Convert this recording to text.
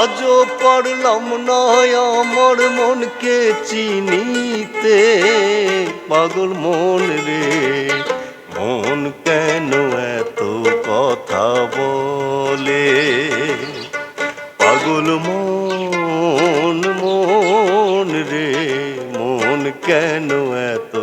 আজও পারলাম নয় আমার মনকে চিনিতে। পাগল মন রে, মন কেন এত কথা বলে? পাগল মন মন রে, মন কেন এত